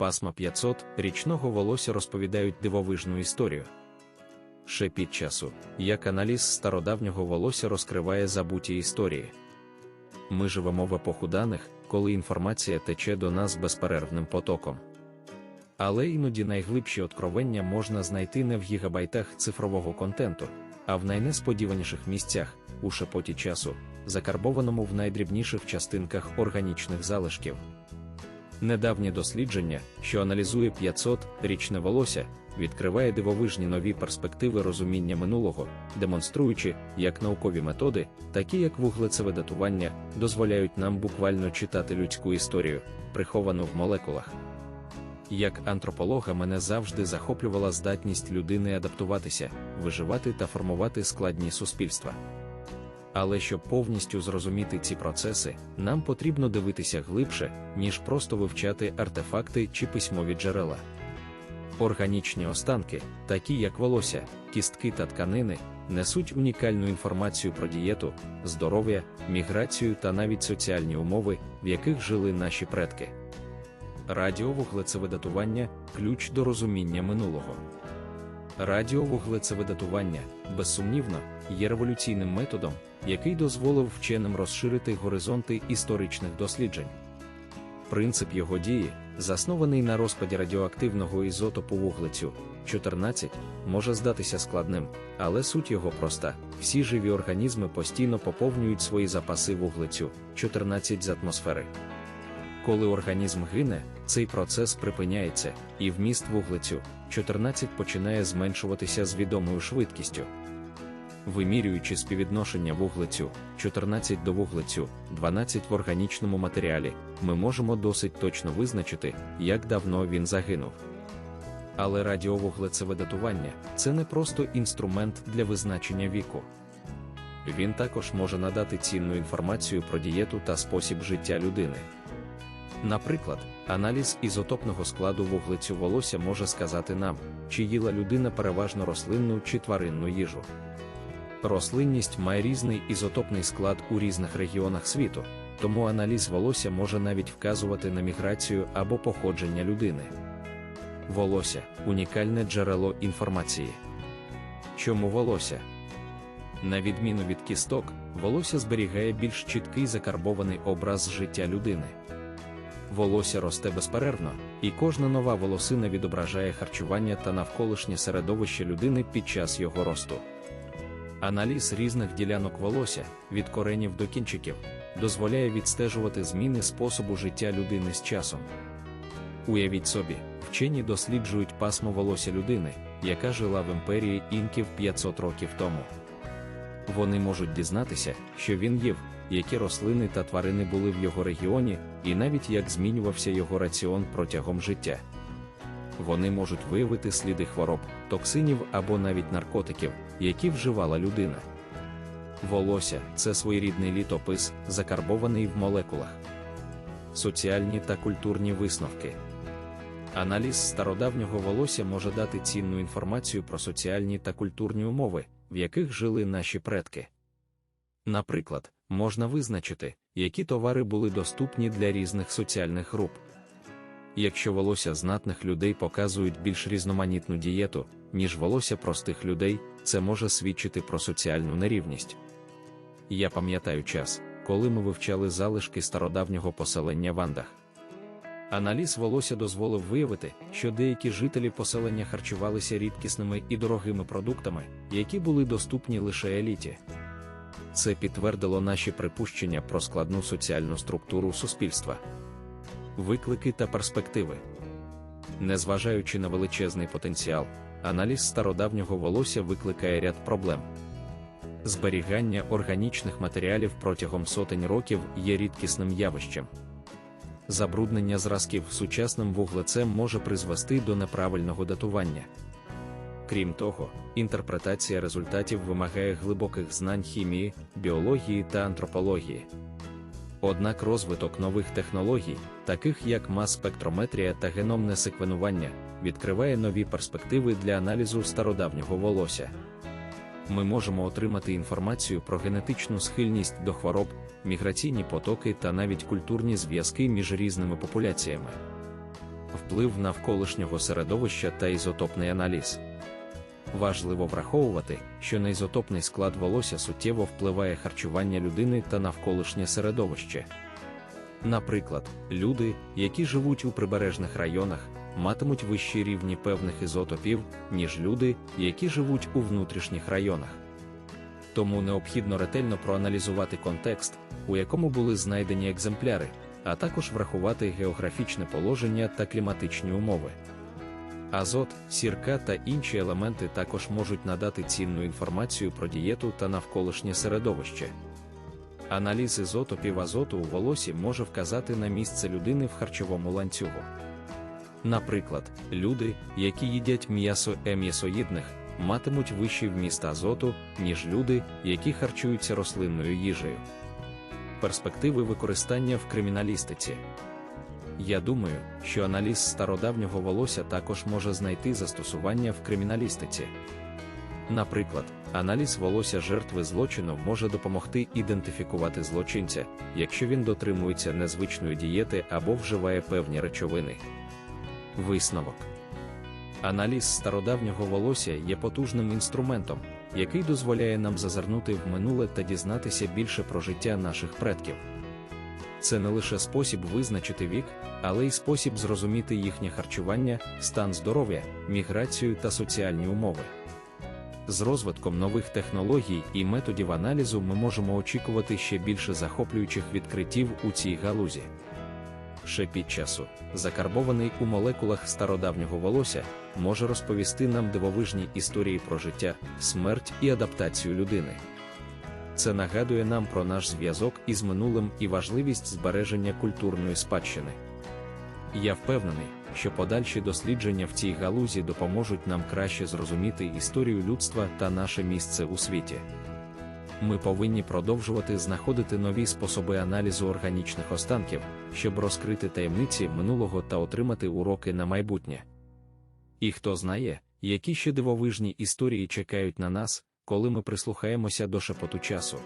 пасма 500 річного волосся розповідають дивовижну історію. Шепіт часу, як аналіз стародавнього волосся розкриває забуті історії. Ми живемо в епоху даних, коли інформація тече до нас безперервним потоком. Але іноді найглибші откровення можна знайти не в гігабайтах цифрового контенту, а в найнесподіваніших місцях, у шепоті часу, закарбованому в найдрібніших частинках органічних залишків. Недавнє дослідження, що аналізує 500-річне волосся, відкриває дивовижні нові перспективи розуміння минулого, демонструючи, як наукові методи, такі як вуглецеве датування, дозволяють нам буквально читати людську історію, приховану в молекулах. Як антрополога мене завжди захоплювала здатність людини адаптуватися, виживати та формувати складні суспільства. Але щоб повністю зрозуміти ці процеси, нам потрібно дивитися глибше, ніж просто вивчати артефакти чи письмові джерела. Органічні останки, такі як волосся, кістки та тканини, несуть унікальну інформацію про дієту, здоров'я, міграцію та навіть соціальні умови, в яких жили наші предки. Радіовуглецеве датування ключ до розуміння минулого. Радіовуглецеве датування, безсумнівно, є революційним методом, який дозволив вченим розширити горизонти історичних досліджень. Принцип його дії, заснований на розпаді радіоактивного ізотопу вуглецю 14, може здатися складним, але суть його проста: всі живі організми постійно поповнюють свої запаси вуглецю 14 з атмосфери. Коли організм гине, цей процес припиняється, і вміст вуглецю 14 починає зменшуватися з відомою швидкістю. Вимірюючи співвідношення вуглецю 14 до вуглецю 12 в органічному матеріалі, ми можемо досить точно визначити, як давно він загинув. Але радіовуглецеве датування це не просто інструмент для визначення віку. Він також може надати цінну інформацію про дієту та спосіб життя людини. Наприклад, аналіз ізотопного складу вуглецю волосся може сказати нам, чи їла людина переважно рослинну чи тваринну їжу. Рослинність має різний ізотопний склад у різних регіонах світу, тому аналіз волосся може навіть вказувати на міграцію або походження людини. Волосся унікальне джерело інформації. Чому волосся? На відміну від кісток, волосся зберігає більш чіткий закарбований образ життя людини. Волосся росте безперервно, і кожна нова волосина відображає харчування та навколишнє середовище людини під час його росту. Аналіз різних ділянок волосся від коренів до кінчиків дозволяє відстежувати зміни способу життя людини з часом. Уявіть собі, вчені досліджують пасмо волосся людини, яка жила в імперії інків 500 років тому. Вони можуть дізнатися, що він їв, які рослини та тварини були в його регіоні, і навіть як змінювався його раціон протягом життя. Вони можуть виявити сліди хвороб, токсинів або навіть наркотиків, які вживала людина. Волосся це своєрідний літопис, закарбований в молекулах. Соціальні та культурні висновки. Аналіз стародавнього волосся може дати цінну інформацію про соціальні та культурні умови, в яких жили наші предки. Наприклад, можна визначити, які товари були доступні для різних соціальних груп. Якщо волосся знатних людей показують більш різноманітну дієту, ніж волосся простих людей, це може свідчити про соціальну нерівність. Я пам'ятаю час, коли ми вивчали залишки стародавнього поселення в Андах. Аналіз волосся дозволив виявити, що деякі жителі поселення харчувалися рідкісними і дорогими продуктами, які були доступні лише еліті. Це підтвердило наші припущення про складну соціальну структуру суспільства. Виклики та перспективи. Незважаючи на величезний потенціал, аналіз стародавнього волосся викликає ряд проблем. Зберігання органічних матеріалів протягом сотень років є рідкісним явищем. Забруднення зразків сучасним вуглецем може призвести до неправильного датування. Крім того, інтерпретація результатів вимагає глибоких знань хімії, біології та антропології. Однак розвиток нових технологій, таких як мас-спектрометрія та геномне секвенування, відкриває нові перспективи для аналізу стародавнього волосся. Ми можемо отримати інформацію про генетичну схильність до хвороб, міграційні потоки та навіть культурні зв'язки між різними популяціями. вплив навколишнього середовища та ізотопний аналіз. Важливо враховувати, що на ізотопний склад волосся суттєво впливає харчування людини та навколишнє середовище. Наприклад, люди, які живуть у прибережних районах, матимуть вищі рівні певних ізотопів, ніж люди, які живуть у внутрішніх районах. Тому необхідно ретельно проаналізувати контекст, у якому були знайдені екземпляри, а також врахувати географічне положення та кліматичні умови. Азот, сірка та інші елементи також можуть надати цінну інформацію про дієту та навколишнє середовище. Аналіз ізотопів азоту у волосі може вказати на місце людини в харчовому ланцюгу. Наприклад, люди, які їдять м'ясо ем'ясоїдних, матимуть вищий вміст азоту, ніж люди, які харчуються рослинною їжею. Перспективи використання в криміналістиці. Я думаю, що аналіз стародавнього волосся також може знайти застосування в криміналістиці. Наприклад, аналіз волосся жертви злочину може допомогти ідентифікувати злочинця, якщо він дотримується незвичної дієти або вживає певні речовини. Висновок Аналіз стародавнього волосся є потужним інструментом, який дозволяє нам зазирнути в минуле та дізнатися більше про життя наших предків. Це не лише спосіб визначити вік, але й спосіб зрозуміти їхнє харчування, стан здоров'я, міграцію та соціальні умови. З розвитком нових технологій і методів аналізу ми можемо очікувати ще більше захоплюючих відкриттів у цій галузі. Шепіт часу, закарбований у молекулах стародавнього волосся, може розповісти нам дивовижні історії про життя, смерть і адаптацію людини. Це нагадує нам про наш зв'язок із минулим і важливість збереження культурної спадщини. Я впевнений, що подальші дослідження в цій галузі допоможуть нам краще зрозуміти історію людства та наше місце у світі. Ми повинні продовжувати знаходити нові способи аналізу органічних останків, щоб розкрити таємниці минулого та отримати уроки на майбутнє. І хто знає, які ще дивовижні історії чекають на нас, коли ми прислухаємося до шепоту часу.